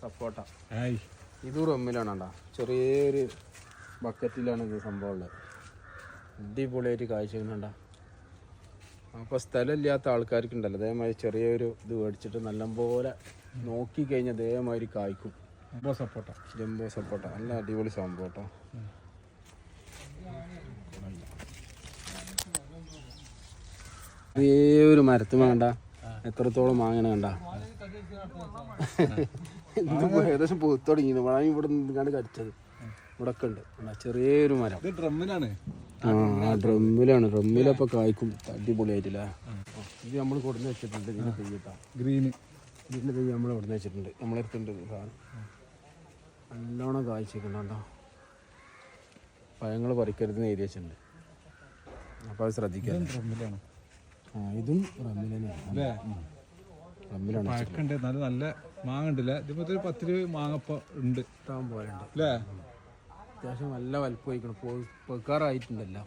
സപ്പോട്ട ഇത് റമ്മിലാണ് ചെറിയൊരു ബക്കറ്റിലാണ് ഇത് സംഭവം ഉള്ളത്. അടിപൊളിയായിട്ട് കാഴ്ച അപ്പോൾ സ്ഥലമില്ലാത്ത ആൾക്കാർക്കുണ്ടല്ലോ. അതേമാതിരി ചെറിയൊരു ഇത് മേടിച്ചിട്ട് നല്ലപോലെ നോക്കി കഴിഞ്ഞാൽ അതേമാതിരി കായ്ക്കും. ജംബോ സപ്പോട്ട ജംബോ സപ്പോട്ട നല്ല അടിപൊളി സംഭവം കേട്ടോ ഒരു മരത്ത് വേണ്ട. എത്രത്തോളം വാങ്ങണ കണ്ട. ഏകദേശം പൂത്ത് തുടങ്ങിയത് വാങ്ങി ഇവിടെ നിന്നാണ് കടിച്ചത്. ഇവിടെ ഒക്കെ ഉണ്ട്? ചെറിയൊരു മരം. ഡ്രമ്മിലാണ്. ആ ഡ്രമ്മിലാണ്. ഡ്രമ്മിലപ്പൊ കായ്ക്കും. അടിപൊളിയായിട്ടില്ല. ഇത് നമ്മൾ കൊടുന്ന് വെച്ചിട്ടുണ്ട്. ഇതിന് തെയ്യട്ടാ ഗ്രീന്. ഇതിന്റെ തെയ്യം നമ്മൾ കൊടുന്ന് വെച്ചിട്ടുണ്ട്. നമ്മളെടുത്തുണ്ട് സാധനം. നല്ലോണം കായ്ച്ചിട്ടുണ്ടോ പഴങ്ങൾ പറിക്കരുതെന്ന് എഴുതി വെച്ചിട്ടുണ്ട്. അപ്പോൾ അത് ശ്രദ്ധിക്കാം ആ ഇതും റമ്മിൽ തന്നെയാണ്. പഴക്കണ്ട് നല്ല നല്ല മാങ്ങ ഉണ്ടല്ലേ ഇതിപ്പോ ഒരു പത്ത് രൂപ മാങ്ങപ്പ ഉണ്ട്. ഇഷ്ടം പോലെ ഉണ്ട് അല്ലേ അത്യാവശ്യം നല്ല വലുപ്പം വയ്ക്കണം പോക്കാറായിട്ടുണ്ടല്ലോ.